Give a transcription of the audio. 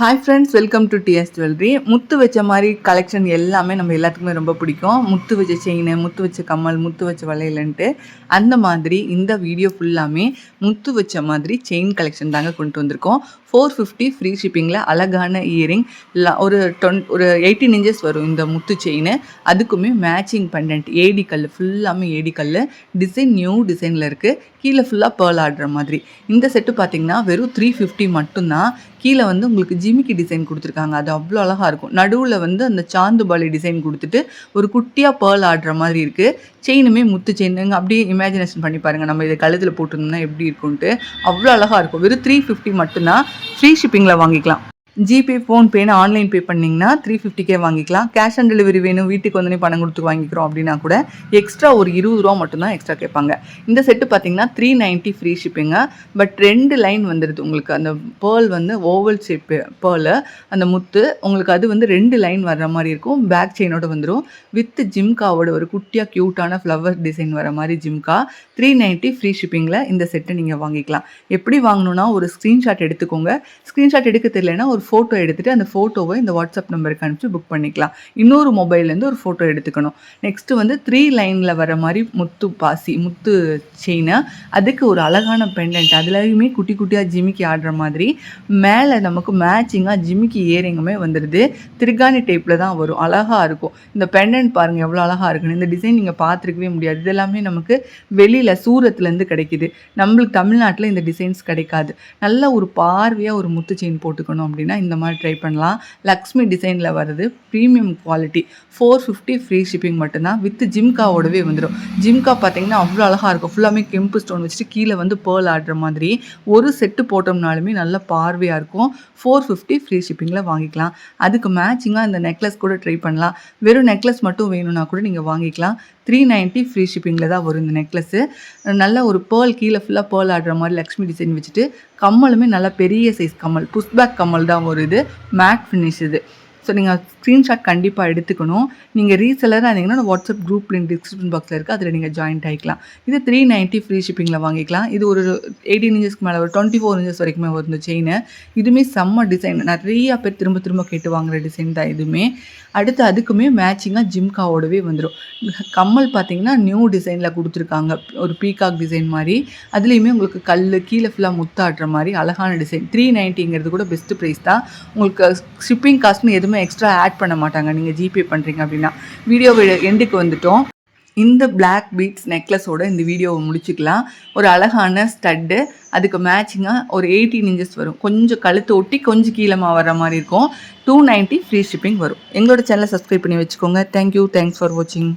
Hi friends welcome to DS jewellery முத்து வச்ச மாதிரி collection எல்லாமே நம்ம எல்லாத்துக்குமே ரொம்ப பிடிக்கும். முத்து வச்ச செயின் முத்து வச்ச கம்மல் முத்து வச்ச வளையலன்ட்டு அந்த மாதிரி இந்த வீடியோ ஃபுல்லாமே முத்து வச்ச மாதிரி செயின் கலெக்ஷன் தாங்க கொண்டு வந்திருக்கோம். ஃபோர் ஃபிஃப்டி ஃப்ரீ ஷிப்பிங்கில் அழகான இயரிங் ஒரு டொன் ஒரு எயிட்டீன் இன்ச்சஸ் வரும் இந்த முத்து செயின் அதுக்குமே மேட்சிங் பெண்டன்ட் ஏடி கல் ஃபுல்லாமே ஏடி கல் டிசைன் நியூ டிசைனில் இருக்குது கீழே ஃபுல்லாக பேர்ல் ஆடுற மாதிரி. இந்த செட்டு பார்த்தீங்கன்னா வெறும் த்ரீ ஃபிஃப்டி மட்டும்தான். கீழே வந்து உங்களுக்கு ஜிமிக்கி டிசைன் கொடுத்துருக்காங்க. அது அவ்வளோ அழகாக இருக்கும். நடுவில் வந்து அந்த சாந்து பாலி டிசைன் கொடுத்துட்டு ஒரு குட்டியாக பேர்ல் ஆடுற மாதிரி இருக்குது செயினுமே முத்து செயினுங்க அப்படியே இமேஜினேஷன் பண்ணி பாருங்கள் நம்ம இதை கழுத்தில் போட்டிருந்தோம்னா எப்படி இருக்கும்ன்ட்டு. அவ்வளோ அழகாக இருக்கும். வெறும் த்ரீ ஃபிஃப்டி மட்டும்தான். ஃப்ரீ ஷிப்பிங்கில் வாங்கிக்கலாம். ஜிபே ஃபோன்பேன்னு ஆன்லைன் பே பண்ணிங்கன்னா த்ரீ ஃபிஃப்டிக்கே வாங்கிக்கலாம். கேஷ் ஆன் டெலிவரி வேணும் வீட்டுக்கு வந்தோடனே பணம் கொடுத்து வாங்கிக்கிறோம் அப்படின்னா கூட எக்ஸ்ட்ரா ஒரு இருபது ரூபா மட்டும்தான் எக்ஸ்ட்ரா கேட்பாங்க. இந்த செட்டு பார்த்தீங்கன்னா three ninety free shipping but ரெண்டு லைன் வந்துடுது உங்களுக்கு. அந்த பேர்ல் வந்து ஓவல் ஷேப்பு பேர்லு அந்த முத்து உங்களுக்கு அது வந்து ரெண்டு லைன் வர்ற மாதிரி இருக்கும். பேக் செயினோட வந்துடும் வித் ஜிம்காவோட ஒரு குட்டியாக க்யூட்டான ஃப்ளவர் டிசைன் வர மாதிரி ஜிம்கா த்ரீ நைன்ட்டி ஃப்ரீ ஷிப்பிங்கில் இந்த செட்டை நீங்கள் வாங்கிக்கலாம். எப்படி வாங்கணும்னா ஒரு ஸ்க்ரீன்ஷாட் எடுத்துக்கோங்க. ஸ்க்ரீன்ஷாட் எடுக்க தெரியலனா ஒரு ஃபோட்டோ எடுத்துகிட்டு அந்த ஃபோட்டோவை இந்த வாட்ஸ்அப் நம்பருக்கு அனுப்பிச்சு புக் பண்ணிக்கலாம். இன்னொரு மொபைல்லேருந்து ஒரு ஃபோட்டோ எடுத்துக்கணும். நெக்ஸ்ட்டு வந்து த்ரீ லைனில் வர மாதிரி முத்து பாசி முத்து செயினை அதுக்கு ஒரு அழகான பெண்டன்ட் அதுலேயுமே குட்டி குட்டியாக ஜிமிக்கி ஆடுற மாதிரி மேலே நமக்கு மேட்சிங்காக ஜிமிக்கி ஏரிங்குமே வந்துடுது திருகாணி டைப்பில் தான் வரும். அழகாக இருக்கும். இந்த பெண்டன்ட் பாருங்கள் எவ்வளோ அழகாக இருக்குன்னு. இந்த டிசைன் நீங்கள் பார்த்துருக்கவே முடியாது. இதெல்லாமே நமக்கு வெளியில் சூரத்துலேருந்து கிடைக்குது. நம்மளுக்கு தமிழ்நாட்டில் இந்த டிசைன்ஸ் கிடைக்காது. நல்ல ஒரு பார்வையாக ஒரு முத்து செயின் போட்டுக்கணும் அப்படின்னா இந்த மாதிரி ட்ரை பண்ணலாம். லக்ஷ்மி டிசைனில் வருது premium quality four fifty free shipping மட்டும்தான். வித் ஜிம்காவோடவே வந்துடும் ஜிம்கா பார்த்தீங்கன்னா அவ்வளோ அழகாக இருக்கும். ஃபுல்லாமே கெம்பு ஸ்டோன் வச்சுட்டு கீழே வந்து பேர்ல் ஆடுற மாதிரி. ஒரு செட்டு போட்டோம்னாலுமே நல்ல பார்வையாக இருக்கும். ஃபோர் ஃபிஃப்டி ஃப்ரீ ஷிப்பிங்கில் வாங்கிக்கலாம். அதுக்கு மேட்சிங்காக இந்த நெக்லஸ் கூட ட்ரை பண்ணலாம். வெறும் நெக்லஸ் மட்டும் வேணும்னா கூட நீங்கள் வாங்கிக்கலாம். த்ரீ நைன்ட்டி ஃப்ரீ ஷிப்பிங்கில் தான் வரும் இந்த நெக்லஸ்ஸு நல்ல ஒரு பேர்ல் கீழே ஃபுல்லாக பேர்ல் ஆடுற மாதிரி லக்ஷ்மி டிசைன் வச்சுட்டு கம்மலுமே நல்லா பெரிய சைஸ் கம்மல் புஷ்பேக் கம்மல் தான் வருது மேட் ஃபினிஷ் இது. ஸோ நீங்கள் ஸ்க்ரீன்ஷாட் கண்டிப்பாக எடுத்துக்கணும். நீங்கள் ரீசெலராக இருந்தீங்கன்னா வாட்ஸ்அப் குரூப் லிங்க் டிஸ்கிரிப்ஷன் பாக்ஸில் இருக்குது அதில் நீங்கள் ஜாயின்ட் ஆகிக்கலாம் இது த்ரீ நைன்ட்டி ஃப்ரீ ஷிப்பிங்கில் வாங்கிக்கலாம். இது ஒரு எயிட்டீன் இன்ச்சஸ்க்கு மேலே ஒரு டுவெண்ட்டி ஃபோர் இன்ச்சஸ் வரைக்குமே வரும் செயின் இதுவுமே செம்ம டிசைன் நிறையா பேர் திரும்ப திரும்ப கேட்டு வாங்குற டிசைன் தான் இதுவுமே. அடுத்து அதுக்குமே மேட்சிங்காக ஜிம்காவோடவே வந்துடும் கம்மல் பார்த்தீங்கன்னா நியூ டிசைனில் கொடுத்துருக்காங்க. ஒரு பீகாக் டிசைன் மாதிரி. அதுலேயுமே உங்களுக்கு கல் கீழே ஃபுல்லாக முத்தாடுற மாதிரி அழகான டிசைன் த்ரீ நைன்ட்டிங்கிறது கூட பெஸ்ட்டு ப்ரைஸ் தான். உங்களுக்கு ஷிப்பிங் காஸ்ட்னு எதுவுமே எக்ஸ்ட்ரா ஆட் பண்ண மாட்டாங்க. நீங்கள் ஜிபே பண்ணுறீங்க அப்படின்னா. வீடியோ எண்டுக்கு வந்துட்டோம். இந்த பிளாக் பீட்ஸ் நெக்லஸோட இந்த வீடியோவை முடிச்சுக்கலாம். ஒரு அழகான ஸ்டட்டு அதுக்கு மேட்சிங்காக ஒரு எயிட்டீன் இன்ச்சஸ் வரும். கொஞ்சம் கழுத்து ஒட்டி கொஞ்சம் கீழமாக வர மாதிரி இருக்கும். டூ நைன்ட்டி ஃப்ரீ ஷிப்பிங் வரும். எங்களோட சேனலை சப்ஸ்கிரைப் பண்ணி வச்சுக்கோங்க. தேங்க்யூ தேங்க்ஸ் ஃபார் வாட்சிங்